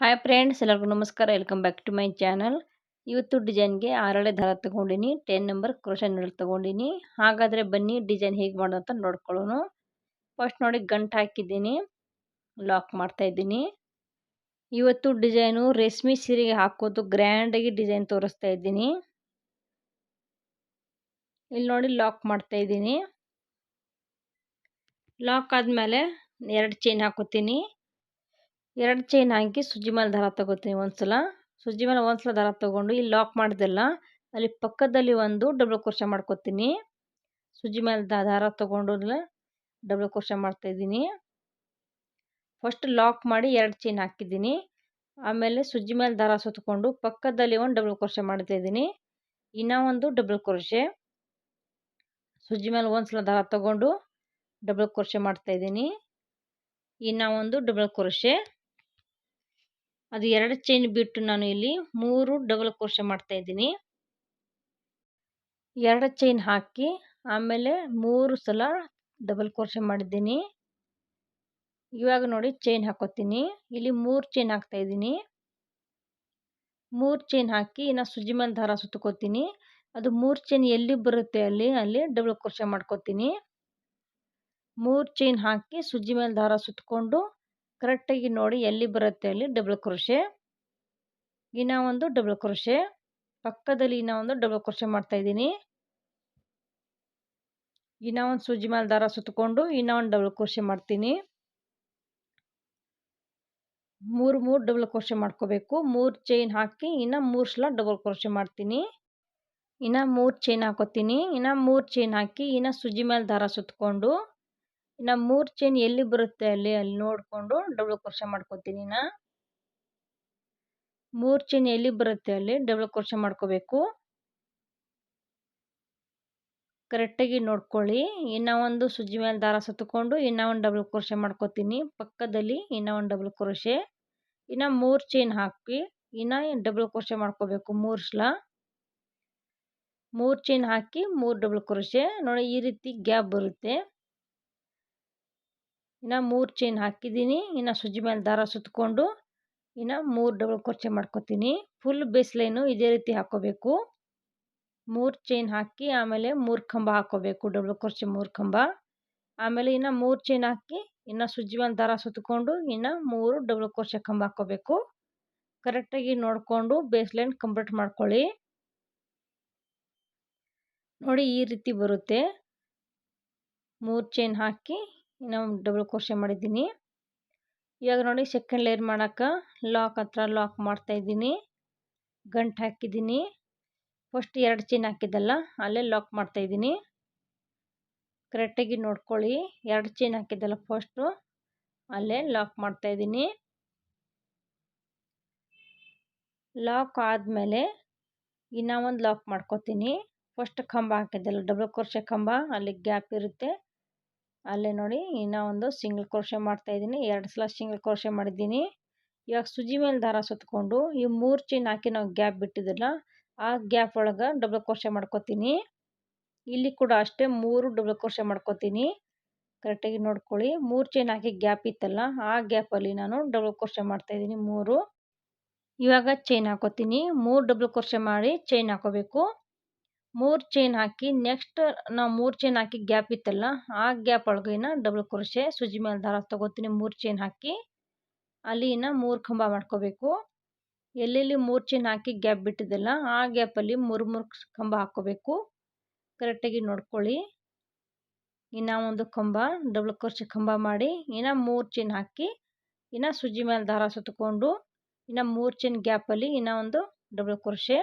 Hi friends ಎಲ್ಲರಿಗೂ ನಮಸ್ಕಾರ. Welcome back to my channel ಇವತ್ತು ಡಿಸೈನ್ಗೆ ಆರಳೆ ದಾರ ತಗೊಂಡಿನಿ ಟೆನ್ ನಂಬರ್ ಕ್ರೋಶನ್ ನೀಡಲ್ ತಗೊಂಡಿನಿ. ಹಾಗಾದರೆ ಬನ್ನಿ ಡಿಸೈನ್ ಹೇಗೆ ಮಾಡೋದಂತ ನೋಡ್ಕೊಳ್ಳೋಣ. ಫಸ್ಟ್ ನೋಡಿ ಗಂಟು ಹಾಕಿದ್ದೀನಿ ಲಾಕ್ ಮಾಡ್ತಾ ಇದ್ದೀನಿ. ಇವತ್ತು ಡಿಸೈನು ರೇಷ್ಮೆ ಸೀರೆಗೆ ಹಾಕೋದು ಗ್ರ್ಯಾಂಡಾಗಿ ಡಿಸೈನ್ ತೋರಿಸ್ತಾ ಇದ್ದೀನಿ. ಇಲ್ಲಿ ನೋಡಿ ಲಾಕ್ ಮಾಡ್ತಾ ಇದ್ದೀನಿ. ಲಾಕ್ ಆದಮೇಲೆ ಎರಡು ಚೈನ್ ಹಾಕೋತೀನಿ. ಎರಡು ಚೈನ್ ಹಾಕಿ ಸುಜ್ಜಿ ಮೇಲೆ ದಾರ ತಗೋತೀನಿ ಒಂದ್ಸಲ. ಸುಜ್ಜಿ ಮೇಲೆ ಒಂದ್ಸಲ ದಾರ ತಗೊಂಡು ಇಲ್ಲಿ ಲಾಕ್ ಮಾಡಿದೆಲ್ಲ, ಅಲ್ಲಿ ಪಕ್ಕದಲ್ಲಿ ಒಂದು ಡಬಲ್ ಕ್ರೋಶ ಮಾಡ್ಕೋತೀನಿ. ಸುಜ್ಜಿ ಮೇಲೆ ದಾರ ತಗೊಂಡು ಡಬಲ್ ಮಾಡ್ತಾ ಇದ್ದೀನಿ. ಫಸ್ಟ್ ಲಾಕ್ ಮಾಡಿ ಎರಡು ಚೈನ್ ಹಾಕಿದ್ದೀನಿ. ಆಮೇಲೆ ಸುಜ್ಜಿ ಮೇಲೆ ದಾರ ಸುತ್ತಕೊಂಡು ಪಕ್ಕದಲ್ಲಿ ಒಂದು ಡಬಲ್ ಮಾಡ್ತಾ ಇದ್ದೀನಿ. ಇನ್ನೂ ಒಂದು ಡಬಲ್ ಕ್ರೋಶೆ ಸುಜ್ಜಿ ಮೇಲೆ ಒಂದ್ಸಲ ದಾರ ತಗೊಂಡು ಡಬಲ್ ಕ್ರೋಶೆ ಮಾಡ್ತಾಯಿದ್ದೀನಿ ಇನ್ನೂ ಒಂದು ಡಬಲ್ ಕ್ರೋಶೆ ಅದು ಎರಡು ಚೈನ್ ಬಿಟ್ಟು ನಾನು ಇಲ್ಲಿ ಮೂರು ಡಬಲ್ ಕ್ರೋಶೆ ಮಾಡ್ತಾ ಇದ್ದೀನಿ. ಎರಡು ಚೈನ್ ಹಾಕಿ ಆಮೇಲೆ ಮೂರು ಸಲ ಡಬಲ್ ಕ್ರೋಶೆ ಮಾಡಿದ್ದೀನಿ. ಇವಾಗ ನೋಡಿ ಚೈನ್ ಹಾಕೋತೀನಿ. ಇಲ್ಲಿ ಮೂರು ಚೈನ್ ಹಾಕ್ತಾ ಇದ್ದೀನಿ. ಮೂರು ಚೈನ್ ಹಾಕಿ ಇನ್ನು ಸುಜ್ಜಿ ಮೇಲೆ ದಾರ ಸುತ್ತಕೋತೀನಿ. ಅದು ಮೂರು ಚೈನ್ ಎಲ್ಲಿ ಬರುತ್ತೆ ಅಲ್ಲಿ ಅಲ್ಲಿ ಡಬಲ್ ಕ್ರೋಶೆ ಮಾಡ್ಕೋತೀನಿ. ಮೂರು ಚೈನ್ ಹಾಕಿ ಸುಜ್ಜಿ ಮೇಲೆ ದಾರ ಸುತ್ತಕೊಂಡು ಕರೆಕ್ಟಾಗಿ ನೋಡಿ ಎಲ್ಲಿ ಬರುತ್ತೆ ಅಲ್ಲಿ? ಡಬಲ್ ಕ್ರೋಶೆ ಇನ್ನ ಒಂದು ಡಬಲ್ ಕ್ರೋಶೆ ಪಕ್ಕದಲ್ಲಿ ಇನ್ನ ಒಂದು ಡಬಲ್ ಕ್ರೋಶೆ ಮಾಡ್ತಾಯಿದ್ದೀನಿ ಇನ್ನ ಒಂದು ಸೂಜಿ ಮೇಲೆ ದಾರ ಸುತ್ತಕೊಂಡು ಇನ್ನ ಒಂದು ಡಬಲ್ ಕ್ರೋಶೆ ಮಾಡ್ತೀನಿ. ಮೂರು ಮೂರು ಡಬಲ್ ಕ್ರೋಶೆ ಮಾಡ್ಕೋಬೇಕು. ಮೂರು ಚೈನ್ ಹಾಕಿ ಇನ್ನು ಮೂರು ಸಲ ಡಬಲ್ ಕ್ರೋಶೆ ಮಾಡ್ತೀನಿ. ಇನ್ನು ಮೂರು ಚೈನ್ ಹಾಕೋತೀನಿ. ಇನ್ನು ಮೂರು ಚೈನ್ ಹಾಕಿ ಇನ್ನು ಸುಜಿ ಮೇಲೆ ದಾರ ಸುತ್ತಕೊಂಡು ಇನ್ನು ಮೂರು ಚೈನ್ ಎಲ್ಲಿ ಬರುತ್ತೆ ಅಲ್ಲಿ ಅಲ್ಲಿ ನೋಡಿಕೊಂಡು ಡಬಲ್ ಕ್ರೋಶ ಮಾಡ್ಕೊತೀನಿ ನಾ. ಮೂರು ಚೈನ್ ಎಲ್ಲಿ ಬರುತ್ತೆ ಅಲ್ಲಿ ಡಬಲ್ ಕ್ರೋಶ ಮಾಡ್ಕೋಬೇಕು. ಕರೆಕ್ಟಾಗಿ ನೋಡ್ಕೊಳ್ಳಿ. ಇನ್ನೂ ಒಂದು ಸುಜ್ಜಿ ಮೇಲೆ ದಾರ ಸುತ್ತಕೊಂಡು ಇನ್ನೂ ಒಂದು ಡಬಲ್ ಕ್ರೋಶೆ ಮಾಡ್ಕೋತೀನಿ. ಪಕ್ಕದಲ್ಲಿ ಇನ್ನೂ ಒಂದು ಡಬಲ್ ಕ್ರೋಶೆ ಇನ್ನು ಮೂರು ಚೈನ್ ಹಾಕಿ ಇನ್ನು ಡಬಲ್ ಕ್ರೋಶೆ ಮಾಡ್ಕೋಬೇಕು ಮೂರು ಸಲ ಮೂರು ಚೈನ್ ಹಾಕಿ ಮೂರು ಡಬಲ್ ಕ್ರೋಶೆ ನೋಡಿ ಈ ರೀತಿ ಗ್ಯಾಪ್ ಬರುತ್ತೆ. ಇನ್ನು ಮೂರು ಚೈನ್ ಹಾಕಿದ್ದೀನಿ. ಇನ್ನು ಸುಜ್ಜಿ ಮೇಲೆ ದಾರ ಸುತ್ತಕೊಂಡು ಇನ್ನು ಮೂರು ಡಬಲ್ ಕೊರ್ಚೆ ಮಾಡ್ಕೊತೀನಿ. ಫುಲ್ ಬೇಸ್ ಲೈನು ಇದೇ ರೀತಿ ಹಾಕೋಬೇಕು. ಮೂರು ಚೈನ್ ಹಾಕಿ ಆಮೇಲೆ ಮೂರು ಕಂಬ ಹಾಕೋಬೇಕು. ಡಬಲ್ ಕೊರ್ಚೆ ಮೂರು ಕಂಬ ಆಮೇಲೆ ಇನ್ನು ಮೂರು ಚೈನ್ ಹಾಕಿ ಇನ್ನು ಸುಜ್ಜಿ ಮೇಲೆ ದಾರ ಸುತ್ತಕೊಂಡು ಇನ್ನು ಮೂರು ಡಬಲ್ ಕೊರ್ಚೆ ಕಂಬ ಹಾಕೋಬೇಕು. ಕರೆಕ್ಟಾಗಿ ನೋಡಿಕೊಂಡು ಬೇಸ್ ಲೈನ್ ಕಂಪ್ಲೀಟ್ ಮಾಡ್ಕೊಳ್ಳಿ. ನೋಡಿ ಈ ರೀತಿ ಬರುತ್ತೆ. ಮೂರು ಚೈನ್ ಹಾಕಿ ಇನ್ನು ಡಬಲ್ ಕ್ರೋಶೆ ಮಾಡಿದ್ದೀನಿ. ಇವಾಗ ನೋಡಿ ಸೆಕೆಂಡ್ ಲೇಯರ್ ಮಾಡೋಕ್ಕೆ ಲಾಕ್ ಹತ್ರ ಲಾಕ್ ಮಾಡ್ತಾಯಿದ್ದೀನಿ ಗಂಟು ಹಾಕಿದ್ದೀನಿ. ಫಸ್ಟ್ ಎರಡು ಚೈನ್ ಹಾಕಿದ್ದಲ್ಲ, ಅಲ್ಲೇ ಲಾಕ್ ಮಾಡ್ತಾಯಿದ್ದೀನಿ ಕರೆಕ್ಟಾಗಿ ನೋಡ್ಕೊಳ್ಳಿ. ಎರಡು ಚೈನ್ ಹಾಕಿದ್ದಲ್ಲ ಫಸ್ಟು ಅಲ್ಲೇ ಲಾಕ್ ಮಾಡ್ತಾಯಿದ್ದೀನಿ ಲಾಕ್ ಆದಮೇಲೆ ಇನ್ನೂ ಒಂದು ಲಾಕ್ ಮಾಡ್ಕೊತೀನಿ. ಫಸ್ಟ್ ಕಂಬ ಹಾಕಿದ್ದಲ್ಲ ಡಬಲ್ ಕ್ರೋಶೆ ಕಂಬ ಅಲ್ಲಿ ಗ್ಯಾಪ್ ಇರುತ್ತೆ. ಅಲ್ಲೇ ನೋಡಿ, ಇನ್ನೂ ಒಂದು ಸಿಂಗಲ್ ಕ್ರೋಶೆ ಮಾಡ್ತಾಯಿದ್ದೀನಿ ಎರಡು ಸಲ ಸಿಂಗಲ್ ಕ್ರೋಶೆ ಮಾಡಿದ್ದೀನಿ. ಇವಾಗ ಸುಜಿ ಮೇಲೆ ದಾರ ಸುತ್ತಕೊಂಡು ಈ ಮೂರು ಚೈನ್ ಹಾಕಿ ನಾವು ಗ್ಯಾಪ್ ಬಿಟ್ಟಿದ್ದಲ್ಲ ಆ ಗ್ಯಾಪ್ ಒಳಗೆ ಡಬಲ್ ಕ್ರೋಶೆ ಮಾಡ್ಕೊತೀನಿ. ಇಲ್ಲಿ ಕೂಡ ಅಷ್ಟೇ ಮೂರು ಡಬಲ್ ಕ್ರೋಶೆ ಮಾಡ್ಕೊತೀನಿ. ಕರೆಕ್ಟಾಗಿ ನೋಡ್ಕೊಳ್ಳಿ. ಮೂರು ಚೈನ್ ಹಾಕಿ ಗ್ಯಾಪ್ ಇತ್ತಲ್ಲ, ಆ ಗ್ಯಾಪಲ್ಲಿ ನಾನು ಡಬಲ್ ಕ್ರೋಶೆ ಮಾಡ್ತಾಯಿದ್ದೀನಿ ಮೂರು. ಇವಾಗ ಚೈನ್ ಹಾಕೋತೀನಿ. ಮೂರು ಡಬಲ್ ಕ್ರೋಶೆ ಮಾಡಿ ಚೈನ್ ಹಾಕೋಬೇಕು. ಮೂರು ಚೈನ್ ಹಾಕಿ ನೆಕ್ಸ್ಟ್ ನಾವು ಮೂರು ಚೈನ್ ಹಾಕಿ ಗ್ಯಾಪ್ ಇತ್ತಲ್ಲ, ಆ ಗ್ಯಾಪ್ ಒಳಗಿನ ಡಬಲ್ ಕ್ರೋಶೆ ಸುಜಿ ಮೇಲೆ ದಾರ ತೊಗೋತೀನಿ ಮೂರು ಚೈನ್ ಹಾಕಿ. ಅಲ್ಲಿನ ಮೂರು ಕಂಬ ಮಾಡ್ಕೋಬೇಕು. ಎಲ್ಲೆಲ್ಲಿ ಮೂರು ಚೈನ್ ಹಾಕಿ ಗ್ಯಾಪ್ ಬಿಟ್ಟಿದ್ದಲ್ಲ ಆ ಗ್ಯಾಪಲ್ಲಿ ಮೂರು ಮೂರು ಕಂಬ ಹಾಕ್ಕೋಬೇಕು. ಕರೆಕ್ಟಾಗಿ ನೋಡ್ಕೊಳ್ಳಿ. ಇನ್ನು ಒಂದು ಕಂಬ ಡಬಲ್ ಕ್ರೋಶೆ ಕಂಬ ಮಾಡಿ, ಇನ್ನು ಮೂರು ಚೈನ್ ಹಾಕಿ, ಇನ್ನು ಸುಜಿ ಮೇಲೆ ದಾರ ಸುತ್ತಕೊಂಡು, ಇನ್ನು ಮೂರು ಚೈನ್ ಗ್ಯಾಪಲ್ಲಿ ಇನ್ನೂ ಒಂದು ಡಬಲ್ ಕ್ರೋಶೆ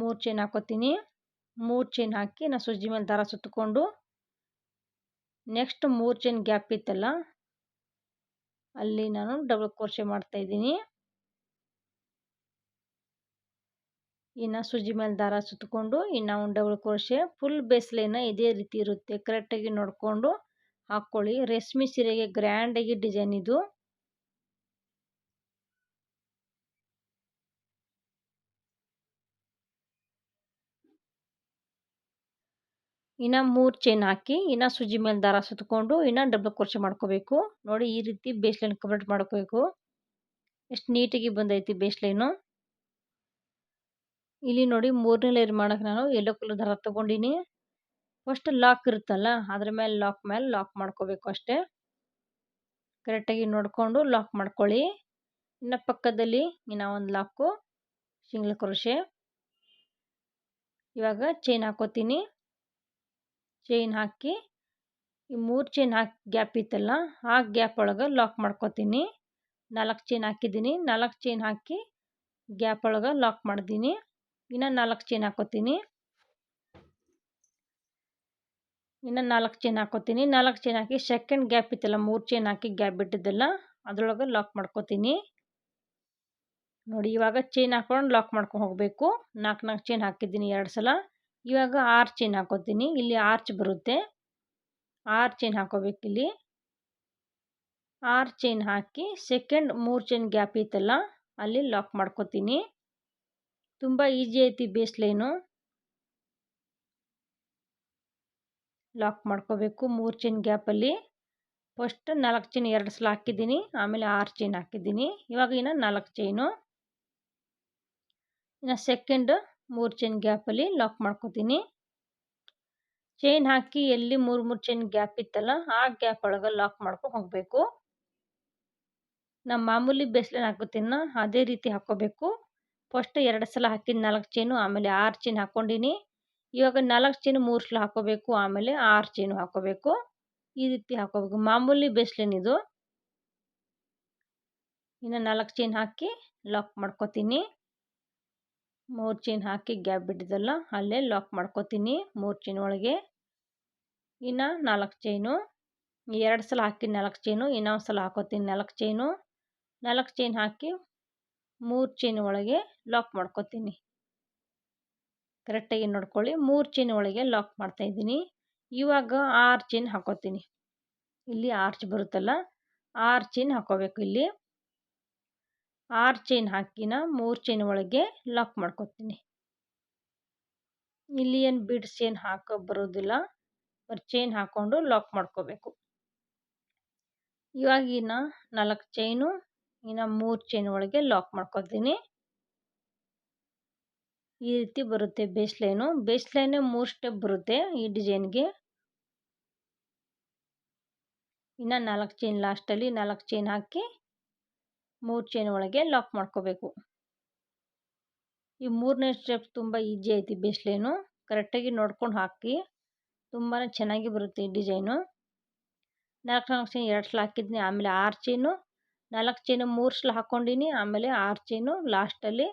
ಮೂರು ಚೈನ್ ಹಾಕೋತೀನಿ. ಮೂರು ಚೈನ್ ಹಾಕಿ ನಾನು ಸುಜ್ಜಿ ಮೇಲೆ ದಾರ ಸುತ್ತಕೊಂಡು ನೆಕ್ಸ್ಟ್ ಮೂರು ಚೈನ್ ಗ್ಯಾಪ್ ಇತ್ತಲ್ಲ, ಅಲ್ಲಿ ನಾನು ಡಬಲ್ ಕ್ರೋಶೆ ಮಾಡ್ತಾಯಿದ್ದೀನಿ ಇನ್ನು ಸುಜ್ಜಿ ಮೇಲೆ ದಾರ ಸುತ್ತಕೊಂಡು ಇನ್ನು ಒಂದು ಡಬಲ್ ಕ್ರೋಶೆ ಫುಲ್ ಬೇಸ್ಲೈನ ಇದೇ ರೀತಿ ಇರುತ್ತೆ. ಕರೆಕ್ಟಾಗಿ ನೋಡಿಕೊಂಡು ಹಾಕ್ಕೊಳ್ಳಿ ರೇಷ್ಮೆ ಸೀರೆಗೆ ಗ್ರ್ಯಾಂಡಾಗಿ ಡಿಸೈನ್ ಇದು. ಇನ್ನು ಮೂರು ಚೈನ್ ಹಾಕಿ, ಇನ್ನು ಸುಜಿ ಮೇಲೆ ದಾರ ಸುತ್ತಕೊಂಡು ಇನ್ನು ಡಬಲ್ ಕ್ರೋಶೆ ಮಾಡ್ಕೋಬೇಕು. ನೋಡಿ ಈ ರೀತಿ ಬೇಸ್ ಲೈನ್ ಕಂಪ್ಲೀಟ್ ಮಾಡ್ಕೋಬೇಕು. ಎಷ್ಟು ನೀಟಾಗಿ ಬಂದೈತಿ ಬೇಸ್ ಲೈನು ಇಲ್ಲಿ ನೋಡಿ ಮೂರನೇ ಲೇಯರ್ ಮಾಡೋಕೆ ನಾನು ಎಲ್ಲೋ ಕಲರ್ ದಾರ ತೊಗೊಂಡಿನಿ. ಫಸ್ಟ್ ಲಾಕ್ ಇರುತ್ತಲ್ಲ, ಅದ್ರ ಮೇಲೆ ಲಾಕ್ ಮೇಲೆ ಲಾಕ್ ಮಾಡ್ಕೋಬೇಕು ಅಷ್ಟೇ. ಕರೆಕ್ಟಾಗಿ ನೋಡಿಕೊಂಡು ಲಾಕ್ ಮಾಡ್ಕೊಳ್ಳಿ. ಇನ್ನು ಪಕ್ಕದಲ್ಲಿ ಇನ್ನು ಒಂದು ಲಾಕು ಸಿಂಗಲ್ ಕ್ರೋಶೆ ಇವಾಗ ಚೈನ್ ಹಾಕೋತೀನಿ. ಚೈನ್ ಹಾಕಿ, ಈ ಮೂರು ಚೈನ್ ಹಾಕಿ ಗ್ಯಾಪ್ ಇತ್ತಲ್ಲ, ಆ ಗ್ಯಾಪ್ ಒಳಗೆ ಲಾಕ್ ಮಾಡ್ಕೋತೀನಿ. ನಾಲ್ಕು ಚೈನ್ ಹಾಕಿದ್ದೀನಿ, ನಾಲ್ಕು ಚೈನ್ ಹಾಕಿ ಗ್ಯಾಪ್ ಒಳಗೆ ಲಾಕ್ ಮಾಡಿದ್ದೀನಿ ಇನ್ನು ನಾಲ್ಕು ಚೈನ್ ಹಾಕೋತೀನಿ. ಇನ್ನು ನಾಲ್ಕು ಚೈನ್ ಹಾಕೋತೀನಿ. ನಾಲ್ಕು ಚೈನ್ ಹಾಕಿ ಸೆಕೆಂಡ್ ಗ್ಯಾಪ್ ಇತ್ತಲ್ಲ, ಮೂರು ಚೈನ್ ಹಾಕಿ ಗ್ಯಾಪ್ ಬಿಟ್ಟಿದ್ದಲ್ಲ, ಅದರೊಳಗೆ ಲಾಕ್ ಮಾಡ್ಕೋತೀನಿ. ನೋಡಿ, ಇವಾಗ ಚೈನ್ ಹಾಕೊಂಡು ಲಾಕ್ ಮಾಡ್ಕೊಂಡು ಹೋಗಬೇಕು. ನಾಲ್ಕು ನಾಲ್ಕು ಚೈನ್ ಹಾಕಿದ್ದೀನಿ ಎರಡು ಸಲ. ಇವಾಗ ಆರು ಚೈನ್ ಹಾಕೋತೀನಿ. ಇಲ್ಲಿ ಆರ್ಚ್ ಬರುತ್ತೆ. ಆರ್ ಚೈನ್ ಹಾಕೋಬೇಕು ಇಲ್ಲಿ. ಆರ್ ಚೈನ್ ಹಾಕಿ ಸೆಕೆಂಡ್ ಮೂರು ಚೈನ್ ಗ್ಯಾಪ್ ಇತ್ತಲ್ಲ ಅಲ್ಲಿ ಲಾಕ್ ಮಾಡ್ಕೋತೀನಿ. ತುಂಬ ಈಸಿ ಐತಿ ಬೇಸ್ ಲೈನು. ಲಾಕ್ ಮಾಡ್ಕೋಬೇಕು ಮೂರು ಚೈನ್ ಗ್ಯಾಪಲ್ಲಿ ಫಸ್ಟ್ ನಾಲ್ಕು ಚೈನ್ ಎರಡು ಸಲ ಹಾಕಿದ್ದೀನಿ, ಆಮೇಲೆ ಆರು ಚೈನ್ ಹಾಕಿದ್ದೀನಿ. ಇವಾಗ ಇನ್ನು ನಾಲ್ಕು ಚೈನು ಇನ್ನು ಸೆಕೆಂಡ್ ಮೂರು ಚೈನ್ ಗ್ಯಾಪಲ್ಲಿ ಲಾಕ್ ಮಾಡ್ಕೋತೀನಿ. ಚೈನ್ ಹಾಕಿ ಎಲ್ಲಿ ಮೂರು ಮೂರು ಚೈನ್ ಗ್ಯಾಪ್ ಇತ್ತಲ್ಲ, ಆ ಗ್ಯಾಪ್ ಒಳಗೆ ಲಾಕ್ ಮಾಡ್ಕೊಂಡು ಹೋಗಬೇಕು. ನಮ್ಮ ಮಾಮೂಲಿ ಬೇಸ್ಲೈನ್ ಹಾಕೋತೀನ ಅದೇ ರೀತಿ ಹಾಕೋಬೇಕು. ಫಸ್ಟ್ ಎರಡು ಸಲ ಹಾಕಿದ ನಾಲ್ಕು ಚೈನು ಆಮೇಲೆ ಆರು ಚೈನ್ ಹಾಕ್ಕೊಂಡಿನಿ ಇವಾಗ ನಾಲ್ಕು ಚೈನು ಮೂರು ಸಲ ಹಾಕೋಬೇಕು, ಆಮೇಲೆ ಆರು ಚೈನು ಹಾಕೋಬೇಕು. ಈ ರೀತಿ ಹಾಕೋಬೇಕು. ಮಾಮೂಲಿ ಬೇಸ್ಲೈನ್ ಇದು. ಇನ್ನು ನಾಲ್ಕು ಚೈನ್ ಹಾಕಿ ಲಾಕ್ ಮಾಡ್ಕೋತೀನಿ. ಮೂರು ಚೈನ್ ಹಾಕಿ ಗ್ಯಾಪ್ ಬಿಟ್ಟಿದ್ದಲ್ಲ, ಅಲ್ಲೇ ಲಾಕ್ ಮಾಡ್ಕೋತೀನಿ ಮೂರು ಚೈನ್ ಒಳಗೆ. ಇನ್ನು ನಾಲ್ಕು ಚೈನು, ಎರಡು ಸಲ ಹಾಕಿ ನಾಲ್ಕು ಚೈನು, ಇನ್ನೊಂದು ಸಲ ಹಾಕೋತೀನಿ ನಾಲ್ಕು ಚೈನು. ನಾಲ್ಕು ಚೈನ್ ಹಾಕಿ ಮೂರು ಚೈನ್ ಒಳಗೆ ಲಾಕ್ ಮಾಡ್ಕೋತೀನಿ. ಕರೆಕ್ಟಾಗಿ ನೋಡ್ಕೊಳ್ಳಿ, ಮೂರು ಚೈನ್ ಒಳಗೆ ಲಾಕ್ ಮಾಡ್ತಾಯಿದ್ದೀನಿ ಇವಾಗ ಆರು ಚೈನ್ ಹಾಕೋತೀನಿ. ಇಲ್ಲಿ ಆರ್ಚ್ ಬರುತ್ತಲ್ಲ, ಆರು ಚೈನ್ ಹಾಕೋಬೇಕು ಇಲ್ಲಿ. ಆರು ಚೈನ್ ಹಾಕಿನ ಮೂರು ಚೈನ್ ಒಳಗೆ ಲಾಕ್ ಮಾಡ್ಕೊತೀನಿ. ಇಲ್ಲಿ ಏನು ಬಿಡ್ಸ್ ಏನು ಹಾಕೋ ಬರೋದಿಲ್ಲ ಬರ್ ಚೈನ್ ಹಾಕ್ಕೊಂಡು ಲಾಕ್ ಮಾಡ್ಕೋಬೇಕು. ಇವಾಗಿನ ನಾಲ್ಕು ಚೈನು ಇನ್ನು ಮೂರು ಚೈನ್ ಒಳಗೆ ಲಾಕ್ ಮಾಡ್ಕೊತೀನಿ. ಈ ರೀತಿ ಬರುತ್ತೆ ಬೇಸ್ ಲೈನು ಬೇಸ್ ಮೂರು ಸ್ಟೆಪ್ ಬರುತ್ತೆ ಈ ಡಿಸೈನ್ಗೆ ಇನ್ನು ನಾಲ್ಕು ಚೈನ್ ಲಾಸ್ಟಲ್ಲಿ ನಾಲ್ಕು ಚೈನ್ ಹಾಕಿ ಮೂರು ಚೈನ್ ಒಳಗೆ ಲಾಕ್ ಮಾಡ್ಕೋಬೇಕು. ಈ ಮೂರನೇ ಸ್ಟೆಪ್ ತುಂಬ ಈಜಿ ಐತಿ ಬೇಸ್ಲೇನು. ಕರೆಕ್ಟಾಗಿ ನೋಡ್ಕೊಂಡು ಹಾಕಿ ತುಂಬಾ ಚೆನ್ನಾಗಿ ಬರುತ್ತೆ ಈ ಡಿಸೈನು ನಾಲ್ಕು ನಾಲ್ಕು ಚೈನ್ ಎರಡು ಸಲ ಹಾಕಿದ್ದೀನಿ ಆಮೇಲೆ ಆರು ಚೈನು ನಾಲ್ಕು ಚೈನು ಮೂರು ಸಲ ಹಾಕ್ಕೊಂಡಿನಿ ಆಮೇಲೆ ಆರು ಚೈನು ಲಾಸ್ಟಲ್ಲಿ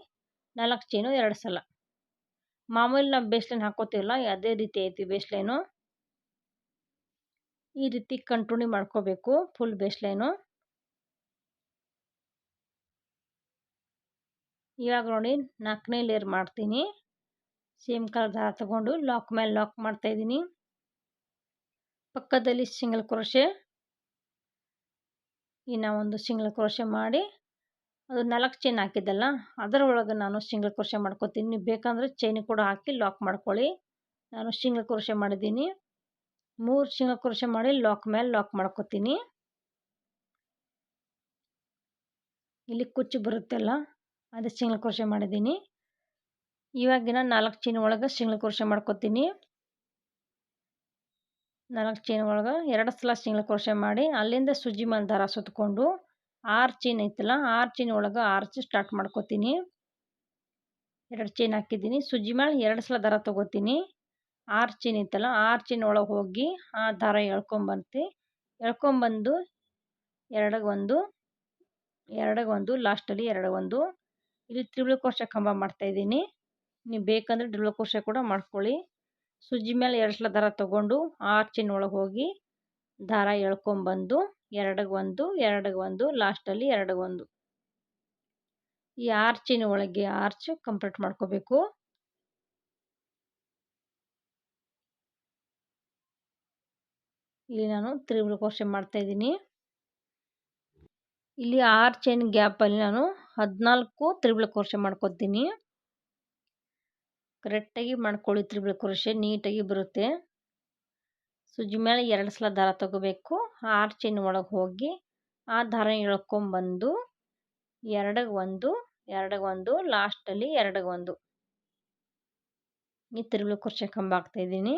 ನಾಲ್ಕು ಚೈನು ಎರಡು ಸಲ. ಮಾಮೂಲಿ ನಾವು ಬೇಸ್ಲೈನ್ ಹಾಕೋತೀವಲ್ಲ, ಅದೇ ರೀತಿ ಐತಿ ಬೇಸ್ಲೈನು. ಈ ರೀತಿ ಕಂಟಿನ್ಯೂ ಮಾಡ್ಕೋಬೇಕು ಫುಲ್ ಬೇಸ್ಲೈನು. ಇವಾಗ ನೋಡಿ ನಾಲ್ಕನೇ ಲೇಯರ್ ಮಾಡ್ತೀನಿ. ಸೇಮ್ ಕಲರ್ ದಾರ ತಗೊಂಡು ಲಾಕ್ ಮೇಲೆ ಲಾಕ್ ಮಾಡ್ತಾಯಿದ್ದೀನಿ ಪಕ್ಕದಲ್ಲಿ ಸಿಂಗಲ್ ಕ್ರೋಶೆ ಇನ್ನು ಒಂದು ಸಿಂಗಲ್ ಕ್ರೋಶೆ ಮಾಡಿ. ಅದು ನಾಲ್ಕು ಚೈನ್ ಹಾಕಿದ್ದಲ್ಲ ಅದರ ಒಳಗೆ ನಾನು ಸಿಂಗಲ್ ಕ್ರೋಶೆ ಮಾಡ್ಕೊತೀನಿ. ನೀವು ಬೇಕಂದರೆ ಚೈನ್ ಕೂಡ ಹಾಕಿ ಲಾಕ್ ಮಾಡ್ಕೊಳ್ಳಿ. ನಾನು ಸಿಂಗಲ್ ಕ್ರೋಶೆ ಮಾಡಿದ್ದೀನಿ. ಮೂರು ಸಿಂಗಲ್ ಕ್ರೋಶೆ ಮಾಡಿ ಲಾಕ್ ಮೇಲೆ ಲಾಕ್ ಮಾಡ್ಕೊತೀನಿ. ಇಲ್ಲಿ ಕುಚ್ಚು ಬರುತ್ತಲ್ಲ ಅದೇ ಸಿಂಗಲ್ ಕ್ರೋಶೆ ಮಾಡಿದ್ದೀನಿ. ಇವಾಗಿನ ನಾಲ್ಕು ಚೈನ್ ಒಳಗೆ ಸಿಂಗಲ್ ಕ್ರೋಶೆ ಮಾಡ್ಕೊತೀನಿ. ನಾಲ್ಕು ಚೈನ್ ಒಳಗೆ ಎರಡು ಸಲ ಸಿಂಗಲ್ ಕ್ರೋಶೆ ಮಾಡಿ ಅಲ್ಲಿಂದ ಸುಜಿ ಮೇಲೆ ದಾರ ಸುತ್ತಕೊಂಡು ಆರು ಚೀನ್ ಐತಲ್ಲ ಆರು ಚೈನ್ ಒಳಗೆ ಆರ್ಚ್ ಸ್ಟಾರ್ಟ್ ಮಾಡ್ಕೊತೀನಿ. ಎರಡು ಚೈನ್ ಹಾಕಿದ್ದೀನಿ. ಸುಜ್ಜಿ ಮೇಲೆ ಎರಡು ಸಲ ದಾರ ತೊಗೋತೀನಿ. ಆರು ಚೈನ್ ಐತಲ್ಲ ಆರು ಚೀನ್ ಒಳಗೆ ಹೋಗಿ ಆ ದಾರ ಎಳ್ಕೊಂಬಂತೆ. ಎಳ್ಕೊಂಬಂದು ಎರಡಗೊಂದು ಒಂದು, ಎರಡಗೆ ಒಂದು, ಲಾಸ್ಟಲ್ಲಿ ಎರಡು ಒಂದು. ಇಲ್ಲಿ ತ್ರಿಬಲ್ ಕ್ರೋಶೆ ಕಂಬ ಮಾಡ್ತಾಯಿದ್ದೀನಿ ನೀವು ಬೇಕಂದರೆ ಡ್ರಿಬಲ್ ಕ್ರೋಶೆ ಕೂಡ ಮಾಡ್ಕೊಳ್ಳಿ. ಸುಜ್ಜಿ ಮೇಲೆ ಎರಡು ಸಲ ದಾರ ತೊಗೊಂಡು ಆರ್ಚಿನ ಒಳಗೆ ಹೋಗಿ ದಾರ ಎಳ್ಕೊಂಬಂದು ಎರಡಿಗೆ ಒಂದು ಎರಡಗೆ ಒಂದು, ಲಾಸ್ಟಲ್ಲಿ ಎರಡಗೆ ಒಂದು. ಈ ಆರ್ಚಿನ ಚೈನ್ ಒಳಗೆ ಆರ್ಚ್ ಕಂಪ್ಲೀಟ್ ಮಾಡ್ಕೋಬೇಕು. ಇಲ್ಲಿ ನಾನು ತ್ರಿಬಲ್ ಮಾಡ್ತಾ ಮಾಡ್ತಾಯಿದ್ದೀನಿ ಇಲ್ಲಿ ಆರು ಚೈನ್ ಗ್ಯಾಪಲ್ಲಿ ನಾನು ಹದಿನಾಲ್ಕು ತ್ರಿಬಲ್ ಕ್ರೋಶೆ ಮಾಡ್ಕೊತೀನಿ. ಕರೆಕ್ಟಾಗಿ ಮಾಡ್ಕೊಳ್ಳಿ ತ್ರಿಬಲ್ ಕ್ರೋಶೆ, ನೀಟಾಗಿ ಬರುತ್ತೆ. ಸುಜಿ ಮೇಲೆ ಎರಡು ಸಲ ದಾರ ತಗೋಬೇಕು. ಆರು ಚೈನ್ ಒಳಗೆ ಹೋಗಿ ಆ ದಾರ ಎಳ್ಕೊಂಬಂದು ಎರಡಗೆ ಒಂದು ಎರಡಗೆ ಒಂದು ಲಾಸ್ಟಲ್ಲಿ ಎರಡಗೆ ಒಂದು. ಈ ತ್ರಿಬಲ್ ಕ್ರೋಶೆ ಕಂಬ ಹಾಕ್ತಾಯಿದ್ದೀನಿ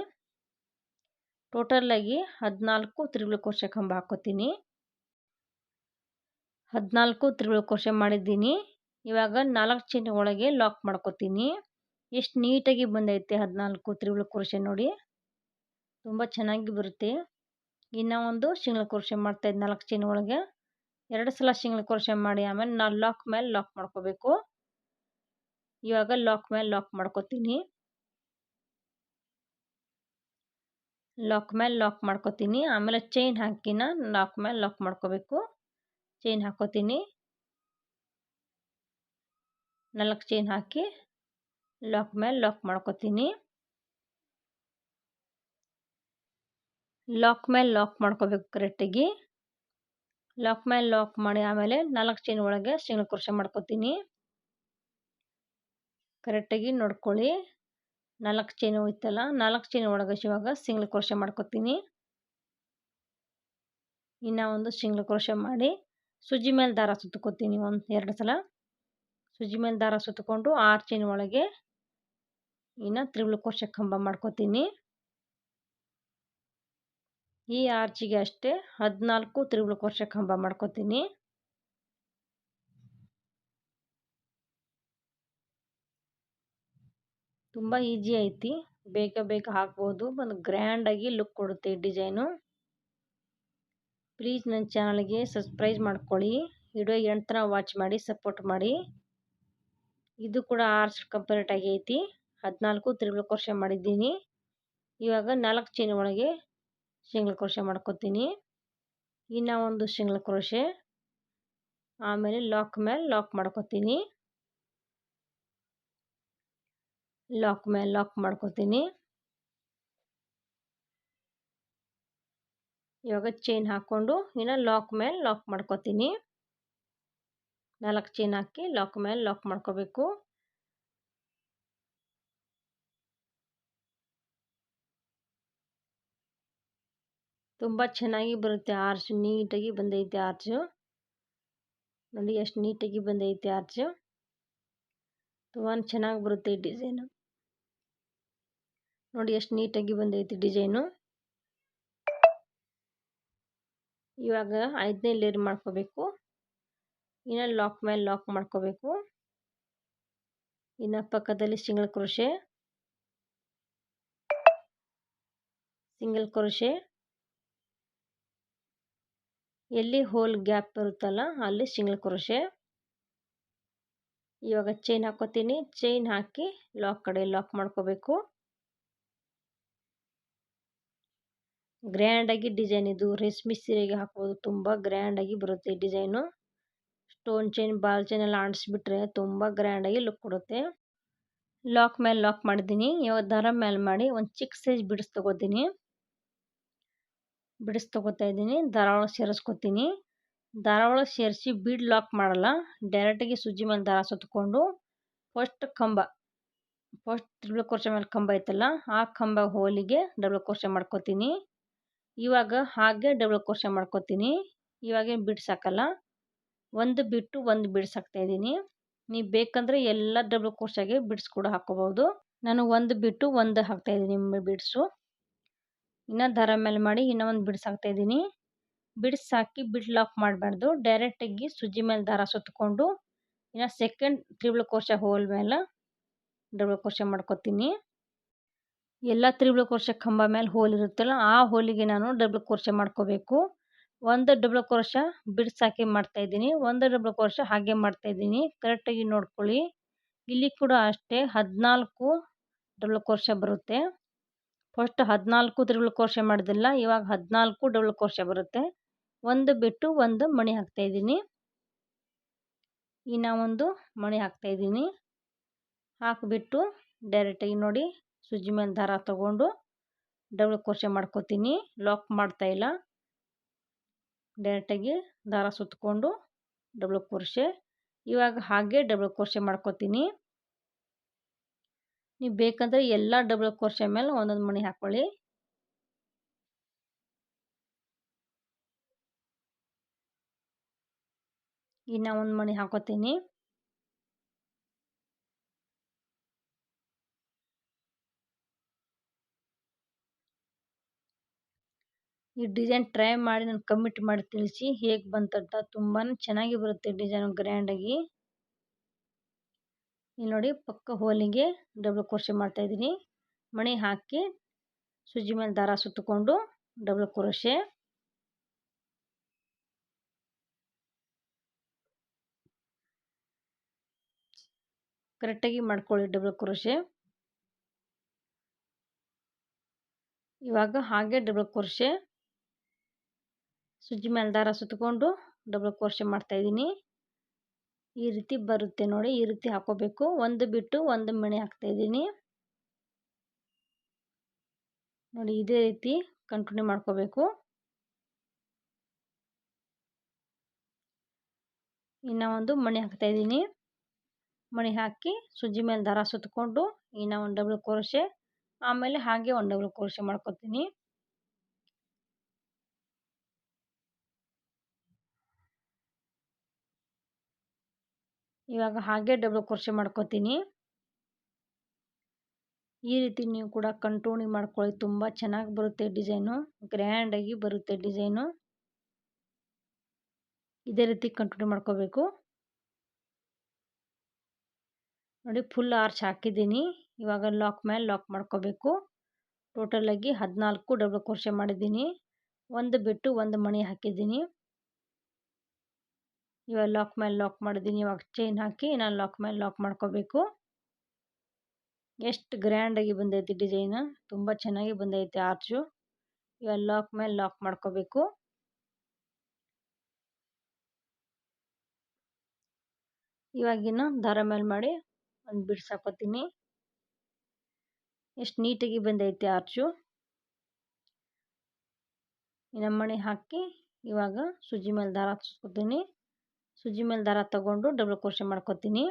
ಟೋಟಲಾಗಿ ಹದಿನಾಲ್ಕು ತ್ರಿಬಲ್ ಕ್ರೋಶೆ ಕಂಬ ಹಾಕ್ಕೋತೀನಿ. ಹದಿನಾಲ್ಕು ತ್ರಿಬಲ್ ಕ್ರೋಶೆ ಮಾಡಿದ್ದೀನಿ. ಇವಾಗ ನಾಲ್ಕು ಚೈನ್ ಒಳಗೆ ಲಾಕ್ ಮಾಡ್ಕೋತೀನಿ. ಎಷ್ಟು ನೀಟಾಗಿ ಬಂದೈತೆ ಹದಿನಾಲ್ಕು ತ್ರಿಬಲ್ ಕ್ರೋಶೆ ನೋಡಿ. ತುಂಬ ಚೆನ್ನಾಗಿ ಬರುತ್ತೆ. ಇನ್ನು ಒಂದು ಶಿಂಗ್ಳ ಕ್ರೋಶೆ ಮಾಡ್ತಾಯಿದ್ದೆ ನಾಲ್ಕು ಚೈನ್ ಒಳಗೆ. ಎರಡು ಸಲ ಶಿಂಗ್ಳ ಕ್ರೋಶೆ ಮಾಡಿ ಆಮೇಲೆ ನಾನು ಲಾಕ್ ಮೇಲೆ ಲಾಕ್ ಮಾಡ್ಕೋಬೇಕು. ಇವಾಗ ಲಾಕ್ ಮೇಲೆ ಲಾಕ್ ಮಾಡ್ಕೋತೀನಿ. ಲಾಕ್ ಮೇಲೆ ಲಾಕ್ ಮಾಡ್ಕೋತೀನಿ. ಆಮೇಲೆ ಚೈನ್ ಹಾಕಿನ ಲಾಕ್ ಮೇಲೆ ಲಾಕ್ ಮಾಡ್ಕೋಬೇಕು. ಚೈನ್ ಹಾಕೋತೀನಿ. ನಾಲ್ಕು ಚೈನ್ ಹಾಕಿ ಲಾಕ್ ಮೇಲೆ ಲಾಕ್ ಮಾಡ್ಕೋತೀನಿ. ಲಾಕ್ ಮೇಲೆ ಲಾಕ್ ಮಾಡ್ಕೋಬೇಕು ಕರೆಕ್ಟಾಗಿ ಲಾಕ್ ಮೇಲೆ ಲಾಕ್ ಮಾಡಿ ಆಮೇಲೆ ನಾಲ್ಕು ಚೈನ್ ಒಳಗೆ ಸಿಂಗಲ್ ಕ್ರೋಶೆ ಮಾಡ್ಕೋತೀನಿ. ಕರೆಕ್ಟಾಗಿ ನೋಡ್ಕೊಳ್ಳಿ. ನಾಲ್ಕು ಚೈನ್ ಹೋಯ್ತಲ್ಲ, ನಾಲ್ಕು ಚೈನ್ ಒಳಗೆ ಇವಾಗ ಸಿಂಗಲ್ ಕ್ರೋಶೆ ಮಾಡ್ಕೋತೀನಿ. ಇನ್ನೂ ಒಂದು ಸಿಂಗಲ್ ಕ್ರೋಶೆ ಮಾಡಿ. ಸುಜಿ ಮೇಲೆ ದಾರ ಸುತ್ತಕೋತೀನಿ ಒಂದು ಎರಡು ಸಲ. ಸುಜಿ ಮೇಲೆ ದಾರ ಸುತ್ತಕೊಂಡು ಆರ್ಚಿನ ಚೈನ್ ಒಳಗೆ ಇನ್ನು ತ್ರಿಬಲ್ ಕೋಶ ಕಂಬ ಮಾಡ್ಕೋತೀನಿ. ಈ ಆರ್ಚಿಗೆ ಅಷ್ಟೇ ಹದಿನಾಲ್ಕು ತ್ರಿಬಲ್ ಕೋಶ ಕಂಬ ಮಾಡ್ಕೋತೀನಿ. ತುಂಬ ಈಜಿ ಐತಿ. ಬೇಗ ಬೇಗ ಹಾಕ್ಬೋದು. ಒಂದು ಗ್ರ್ಯಾಂಡಾಗಿ ಲುಕ್ ಕೊಡುತ್ತೆ ಡಿಸೈನು. ಪ್ಲೀಸ್ ನನ್ನ ಚಾನಲ್ಗೆ ಸಬ್ಸ್ಕ್ರೈಬ್ ಮಾಡ್ಕೊಳ್ಳಿ, ವಿಡಿಯೋ ಎಂಟು ವಾಚ್ ಮಾಡಿ, ಸಪೋರ್ಟ್ ಮಾಡಿ. ಇದು ಕೂಡ ಆರ್ಸ್ ಕಂಪ್ಲೀಟ್ ಆಗೈತಿ ಹದಿನಾಲ್ಕು ತ್ರಿಬಲ್ ಕ್ರೋಶೆ ಮಾಡಿದ್ದೀನಿ. ಇವಾಗ ನಾಲ್ಕು ಚೈನ್ ಒಳಗೆ ಸಿಂಗಲ್ ಕ್ರೋಶೆ ಮಾಡ್ಕೋತೀನಿ. ಇನ್ನು ಒಂದು ಸಿಂಗಲ್ ಕ್ರೋಶೆ ಆಮೇಲೆ ಲಾಕ್ ಮೇಲೆ ಲಾಕ್ ಮಾಡ್ಕೋತೀನಿ. ಲಾಕ್ ಮೇಲೆ ಲಾಕ್ ಮಾಡ್ಕೋತೀನಿ. ಇವಾಗ ಚೈನ್ ಹಾಕ್ಕೊಂಡು ಇನ್ನು ಲಾಕ್ ಮೇಲೆ ಲಾಕ್ ಮಾಡ್ಕೋತೀನಿ. ನಾಲ್ಕು ಚೈನ್ ಹಾಕಿ ಲಾಕ್ ಮೇಲೆ ಲಾಕ್ ಮಾಡ್ಕೋಬೇಕು. ತುಂಬ ಚೆನ್ನಾಗಿ ಬರುತ್ತೆ ಆರ್ಚ್ ನೀಟಾಗಿ ಬಂದೈತೆ ಆರ್ಚು ನೋಡಿ ಎಷ್ಟು ನೀಟಾಗಿ ಬಂದೈತೆ ಆರ್ಚು ತುಂಬ ಚೆನ್ನಾಗಿ ಬರುತ್ತೆ ಡಿಸೈನು ನೋಡಿ ಎಷ್ಟು ನೀಟಾಗಿ ಬಂದೈತಿ ಡಿಸೈನು ಇವಾಗ ಐದನೇ ಲೇರ್ ಮಾಡ್ಕೋಬೇಕು. ಇನ್ನು ಲಾಕ್ ಮೇಲೆ ಲಾಕ್ ಮಾಡ್ಕೋಬೇಕು. ಇನ್ನು ಪಕ್ಕದಲ್ಲಿ ಸಿಂಗಲ್ ಕ್ರೋಶೆ ಸಿಂಗಲ್ ಕ್ರೋಶೆ ಎಲ್ಲಿ ಹೋಲ್ ಗ್ಯಾಪ್ ಬರುತ್ತಲ್ಲ ಅಲ್ಲಿ ಸಿಂಗಲ್ ಕ್ರೋಶೆ ಇವಾಗ ಚೈನ್ ಹಾಕೋತೀನಿ. ಚೈನ್ ಹಾಕಿ ಲಾಕ್ ಕಡೆ ಲಾಕ್ ಮಾಡ್ಕೋಬೇಕು. ಗ್ರ್ಯಾಂಡಾಗಿ ಡಿಸೈನ್ ಇದು. ರೇಷ್ಮೆ ಸೀರೆಗೆ ಹಾಕ್ಬೋದು. ತುಂಬ ಗ್ರ್ಯಾಂಡಾಗಿ ಬರುತ್ತೆ design. Stone chain, ball chain ಎಲ್ಲ ಆಡಿಸ್ಬಿಟ್ರೆ ತುಂಬ ಗ್ರ್ಯಾಂಡಾಗಿ ಲುಕ್ ಕೊಡುತ್ತೆ. ಲಾಕ್ ಮೇಲೆ ಲಾಕ್ ಮಾಡಿದ್ದೀನಿ. ಇವಾಗ ದಾರ ಮೇಲೆ ಮಾಡಿ ಒಂದು ಚಿಕ್ಕ ಸೈಜ್ ಬಿಡಿಸ್ ತೊಗೋತೀನಿ. ಬಿಡಿಸ್ ತೊಗೋತಾ ಇದ್ದೀನಿ. ದಾರ ಒಳಗೆ ಸೇರಿಸ್ಕೊತೀನಿ. ದಾರ ಒಳಗೆ ಸೇರಿಸಿ ಬೀಡ್ ಲಾಕ್ ಮಾಡಲ್ಲ. ಡೈರೆಕ್ಟಾಗಿ ಸುಜ್ಜಿ ಮೇಲೆ ದಾರ ಸುತ್ತಕೊಂಡು ಫಸ್ಟ್ ಕಂಬ. ಫಸ್ಟ್ ಡಬಲ್ ಕ್ರೋಶೆ ಮೇಲೆ ಕಂಬ ಐತಲ್ಲ, ಆ ಕಂಬ ಹೋಲಿಗೆ ಡಬಲ್ ಕ್ರೋಶೆ ಮಾಡ್ಕೋತೀನಿ. ಇವಾಗ ಹಾಗೆ ಡಬಲ್ ಮಾಡ್ಕೊತೀನಿ ಮಾಡ್ಕೋತೀನಿ. ಇವಾಗ ಬಿಡ್ಸಾಕಲ್ಲ ಒಂದು ಬಿಟ್ಟು ಒಂದು ಬಿಡ್ಸಾಕ್ತಾ ಇದ್ದೀನಿ. ನೀವು ಬೇಕಂದರೆ ಎಲ್ಲ ಡಬಲ್ ಕ್ರೋಶಗೆ ಬಿಡ್ಸ್ ಕೂಡ ಹಾಕೋಬಹುದು. ನಾನು ಒಂದು ಬಿಟ್ಟು ಒಂದು ಹಾಕ್ತಾ ಇದ್ದೀನಿ ಬಿಡ್ಸು. ಇನ್ನು ದಾರ ಮೇಲೆ ಮಾಡಿ ಇನ್ನೂ ಒಂದು ಬಿಡ್ಸ್ ಹಾಕ್ತಾ ಇದ್ದೀನಿ. ಬಿಡ್ಸ್ ಹಾಕಿ ಬಿಡ್ ಲಾಕ್ ಮಾಡಬಾರ್ದು. ಡೈರೆಕ್ಟಾಗಿ ಸುಜ್ಜಿ ಮೇಲೆ ದಾರ ಸುತ್ತಕೊಂಡು ಇನ್ನು ಸೆಕೆಂಡ್ ತ್ರಿಬಲ್ ಕ್ರೋಶ ಹೋಲ್ ಮೇಲೆ ಡಬಲ್ ಕ್ರೋಶ ಮಾಡ್ಕೊತೀನಿ. ಎಲ್ಲ ತ್ರಿಬಲ್ ಕ್ರೋಶ ಕಂಬ ಮೇಲೆ ಹೋಲ್ ಇರುತ್ತಲ್ಲ, ಆ ಹೋಲಿಗೆ ನಾನು ಡಬಲ್ ಕ್ರೋಶ ಮಾಡ್ಕೋಬೇಕು. ಒಂದು ಡಬಲ್ ಕ್ರೋಶ ಬಿಡ್ಸ್ ಹಾಕಿ ಮಾಡ್ತಾ ಇದ್ದೀನಿ, ಒಂದು ಡಬಲ್ ಕ್ರೋಶ ಹಾಗೆ ಮಾಡ್ತಾ ಇದ್ದೀನಿ. ಕರೆಕ್ಟಾಗಿ ನೋಡ್ಕೊಳ್ಳಿ. ಇಲ್ಲಿ ಕೂಡ ಅಷ್ಟೇ ಹದಿನಾಲ್ಕು ಡಬಲ್ ಕ್ರೋಶ ಬರುತ್ತೆ. ಫಸ್ಟ್ ಹದಿನಾಲ್ಕು ತ್ರಿಬಲ್ ಕ್ರೋಶ ಮಾಡಿದಿಲ್ಲ, ಇವಾಗ ಹದಿನಾಲ್ಕು ಡಬಲ್ ಕ್ರೋಶ ಬರುತ್ತೆ. ಒಂದು ಬಿಟ್ಟು ಒಂದು ಮಣಿ ಹಾಕ್ತಾ ಇದ್ದೀನಿ. ಇನ್ನು ಒಂದು ಮಣಿ ಹಾಕ್ತಾ ಇದ್ದೀನಿ. ಹಾಕಿಬಿಟ್ಟು ಡೈರೆಕ್ಟಾಗಿ ನೋಡಿ. ಸುಜ್ಜಿ ಮೇಲೆ ದಾರ ತಗೊಂಡು ಡಬಲ್ ಕೋರ್ಸೆ ಮಾಡ್ಕೋತೀನಿ. ಲಾಕ್ ಮಾಡ್ತಾ ಇಲ್ಲ. ಡೈರೆಕ್ಟಾಗಿ ದಾರ ಸುತ್ತಕೊಂಡು ಡಬಲ್ ಕ್ರೋಶೆ ಇವಾಗ ಹಾಗೆ ಡಬಲ್ ಕ್ರೋಶೆ ಮಾಡ್ಕೋತೀನಿ. ನೀವು ಬೇಕಂದರೆ ಎಲ್ಲ ಡಬಲ್ ಕ್ರೋಶೆ ಮೇಲೆ ಒಂದೊಂದು ಮಣಿ ಹಾಕ್ಕೊಳ್ಳಿ ಇನ್ನು ಒಂದು ಮಣಿ ಹಾಕೋತೀನಿ. ಈ ಡಿಸೈನ್ ಟ್ರೈ ಮಾಡಿ ನಾನು ಕಮಿಟ್ ಮಾಡಿ ತಿಳಿಸಿ ಹೇಗೆ ಬಂತಂತ ತುಂಬಾ ಚೆನ್ನಾಗಿ ಬರುತ್ತೆ ಡಿಸೈನ್ ಗ್ರ್ಯಾಂಡಾಗಿ ಇಲ್ಲಿ ನೋಡಿ ಪಕ್ಕ ಹೋಲಿಗೆ ಡಬಲ್ ಕ್ರೋಶೆ ಮಾಡ್ತಾಯಿದ್ದೀನಿ ಮಣಿ ಹಾಕಿ ಸುಜಿ ಮೇಲೆ ದಾರ ಸುತ್ತಕೊಂಡು ಡಬಲ್ ಕ್ರೋಶೆ ಕರೆಕ್ಟಾಗಿ ಮಾಡ್ಕೊಳ್ಳಿ ಡಬಲ್ ಕ್ರೋಶೆ ಇವಾಗ ಹಾಗೆ ಡಬಲ್ ಕ್ರೋಶೆ ಸುಜ್ಜಿ ಮೇಲೆ ದಾರ ಸುತ್ತಕೊಂಡು ಡಬಲ್ ಕ್ರೋಶೆ ಮಾಡ್ತಾಯಿದ್ದೀನಿ ಈ ರೀತಿ ಬರುತ್ತೆ ನೋಡಿ, ಈ ರೀತಿ ಹಾಕೋಬೇಕು. ಒಂದು ಬಿಟ್ಟು ಒಂದು ಮಣಿ ಹಾಕ್ತಾಯಿದ್ದೀನಿ ನೋಡಿ, ಇದೇ ರೀತಿ ಕಂಟಿನ್ಯೂ ಮಾಡ್ಕೋಬೇಕು. ಇನ್ನು ಒಂದು ಮಣಿ ಹಾಕ್ತಾಯಿದ್ದೀನಿ ಮಣಿ ಹಾಕಿ ಸುಜ್ಜಿ ಮೇಲೆ ದಾರ ಸುತ್ತಕೊಂಡು ಇನ್ನು ಒಂದು ಡಬಲ್ ಕ್ರೋಶೆ ಆಮೇಲೆ ಹಾಗೆ ಒಂದು ಡಬಲ್ ಕ್ರೋಶೆ ಮಾಡ್ಕೊತೀನಿ. ಇವಾಗ ಹಾಗೆ ಡಬಲ್ ಕ್ರೋಶೆ ಮಾಡ್ಕೊತೀನಿ. ಈ ರೀತಿ ನೀವು ಕೂಡ ಕಂಟ್ರೋಣಿ ಮಾಡ್ಕೊಳ್ಳಿ. ತುಂಬ ಚೆನ್ನಾಗಿ ಬರುತ್ತೆ ಡಿಸೈನು ಗ್ರ್ಯಾಂಡಾಗಿ ಬರುತ್ತೆ ಡಿಸೈನು ಇದೇ ರೀತಿ ಕಂಟಿನ್ಯೂ ಮಾಡ್ಕೋಬೇಕು. ನೋಡಿ ಫುಲ್ ಆರ್ಚ್ ಹಾಕಿದ್ದೀನಿ. ಇವಾಗ ಲಾಕ್ ಮೇಲೆ ಲಾಕ್ ಮಾಡ್ಕೋಬೇಕು. ಟೋಟಲಾಗಿ ಹದಿನಾಲ್ಕು ಡಬಲ್ ಕ್ರೋಶೆ ಮಾಡಿದ್ದೀನಿ. ಒಂದು ಬಿಟ್ಟು ಒಂದು ಮಣಿ ಹಾಕಿದ್ದೀನಿ. ಇವಾಗ ಲಾಕ್ ಮೇಲೆ ಲಾಕ್ ಮಾಡಿದ್ದೀನಿ. ಇವಾಗ ಚೈನ್ ಹಾಕಿ ನಾನು ಲಾಕ್ ಮೇಲೆ ಲಾಕ್ ಮಾಡ್ಕೋಬೇಕು. ಎಷ್ಟು ಗ್ರ್ಯಾಂಡಾಗಿ ಬಂದೈತಿ ಡಿಸೈನ್ ತುಂಬ ಚೆನ್ನಾಗಿ ಬಂದೈತಿ ಆರ್ಚು ಇವಾಗ ಲಾಕ್ ಮೇಲೆ ಲಾಕ್ ಮಾಡ್ಕೋಬೇಕು. ಇವಾಗಿನ ದಾರ ಮೇಲೆ ಮಾಡಿ ಒಂದು ಬಿಡ್ಸಾಕೋತೀನಿ ಎಷ್ಟು ನೀಟಾಗಿ ಬಂದೈತಿ ಆರ್ಚು ಇನ್ನು ಮಣಿ ಹಾಕಿ ಇವಾಗ ಸುಜಿ ಮೇಲೆ ದಾರ ಹಚ್ಕೋತೀನಿ. ಸುಜಿ ಮೇಲೆ ದಾರ ತಗೊಂಡು ಡಬಲ್ ಕ್ರೋಶೆ ಮಾಡ್ಕೋತೀನಿ.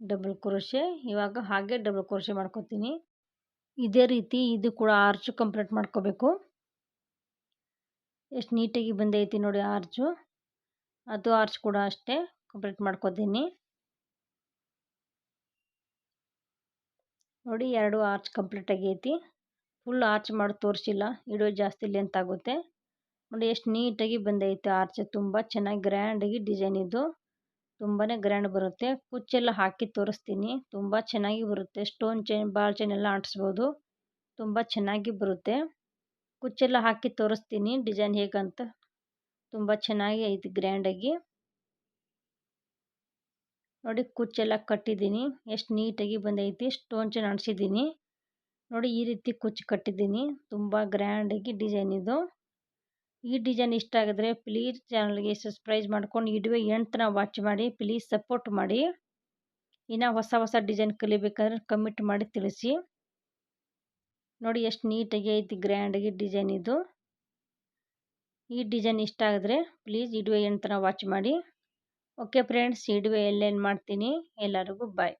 ಡಬಲ್ ಕ್ರೋಶೆ ಇವಾಗ ಹಾಗೆ ಡಬಲ್ ಕ್ರೋಶೆ ಮಾಡ್ಕೋತೀನಿ. ಇದೇ ರೀತಿ ಇದು ಕೂಡ ಆರ್ಚು ಕಂಪ್ಲೀಟ್ ಮಾಡ್ಕೋಬೇಕು. ಎಷ್ಟು ನೀಟಾಗಿ ಬಂದೈತಿ ನೋಡಿ ಆರ್ಚು ಅದು ಆರ್ಚ್ ಕೂಡ ಅಷ್ಟೇ ಕಂಪ್ಲೀಟ್ ಮಾಡ್ಕೋತೀನಿ. ನೋಡಿ ಎರಡು ಆರ್ಚ್ ಕಂಪ್ಲೀಟ್ ಆಗೈತಿ. ಫುಲ್ ಆರ್ಚ್ ಮಾಡಿ ತೋರಿಸಿಲ್ಲ, ಇಡೋ ಜಾಸ್ತಿ ಲೆಂತ್ ಆಗುತ್ತೆ. ನೋಡಿ ಎಷ್ಟು ನೀಟಾಗಿ ಬಂದೈತೆ ಆರ್ಚ್. ತುಂಬ ಚೆನ್ನಾಗಿ ಗ್ರ್ಯಾಂಡಾಗಿ ಡಿಸೈನ್ ಇದು. ತುಂಬಾ ಗ್ರ್ಯಾಂಡ್ ಬರುತ್ತೆ. ಕುಚ್ಚೆಲ್ಲ ಹಾಕಿ ತೋರಿಸ್ತೀನಿ. ತುಂಬ ಚೆನ್ನಾಗಿ ಬರುತ್ತೆ. ಸ್ಟೋನ್ ಚೈನ್ ಬಾಲ್ ಚೈನ್ ಎಲ್ಲ ಅಂಟಿಸ್ಬೋದು. ತುಂಬ ಚೆನ್ನಾಗಿ ಬರುತ್ತೆ. ಕುಚ್ಚೆಲ್ಲ ಹಾಕಿ ತೋರಿಸ್ತೀನಿ ಡಿಸೈನ್ ಹೇಗಂತ. ತುಂಬ ಚೆನ್ನಾಗಿ ಐತಿ ಗ್ರ್ಯಾಂಡಾಗಿ ನೋಡಿ ಕುಚ್ಚೆಲ್ಲ ಕಟ್ಟಿದ್ದೀನಿ. ಎಷ್ಟು ನೀಟಾಗಿ ಬಂದೈತಿ. ಸ್ಟೋನ್ ಚೈನ್ ಅಂಟಿಸಿದ್ದೀನಿ. ನೋಡಿ ಈ ರೀತಿ ಕುಚ್ಚು ಕಟ್ಟಿದ್ದೀನಿ. ತುಂಬ ಗ್ರ್ಯಾಂಡಾಗಿ ಡಿಸೈನ್ ಇದು. ಈ ಡಿಸೈನ್ ಇಷ್ಟ ಆಗಿದ್ರೆ ಪ್ಲೀಸ್ ಚಾನಲ್ಗೆ ಸಬ್ಸ್ಕ್ರೈಬ್ ಮಾಡ್ಕೊಂಡು ಇಡುವೆ ಎಂಟನ ವಾಚ್ ಮಾಡಿ, ಪ್ಲೀಸ್ ಸಪೋರ್ಟ್ ಮಾಡಿ. ಇನ್ನು ಹೊಸ ಹೊಸ ಡಿಸೈನ್ ಕಲಿಬೇಕಾದ್ರೆ ಕಮೆಂಟ್ ಮಾಡಿ ತಿಳಿಸಿ. ನೋಡಿ ಎಷ್ಟು ನೀಟಾಗಿ ಐತಿ, ಗ್ರ್ಯಾಂಡಾಗಿ ಡಿಸೈನ್ ಇದು. ಈ ಡಿಸೈನ್ ಇಷ್ಟ ಆಗಿದ್ರೆ ಪ್ಲೀಸ್ ಇಡುವೆ ಎಂಟನ ವಾಚ್ ಮಾಡಿ. ಓಕೆ ಫ್ರೆಂಡ್ಸ್ ಇಡುವೆ ಎಲ್ಲೇನು ಮಾಡ್ತೀನಿ? ಎಲ್ಲರಿಗೂ ಬಾಯ್.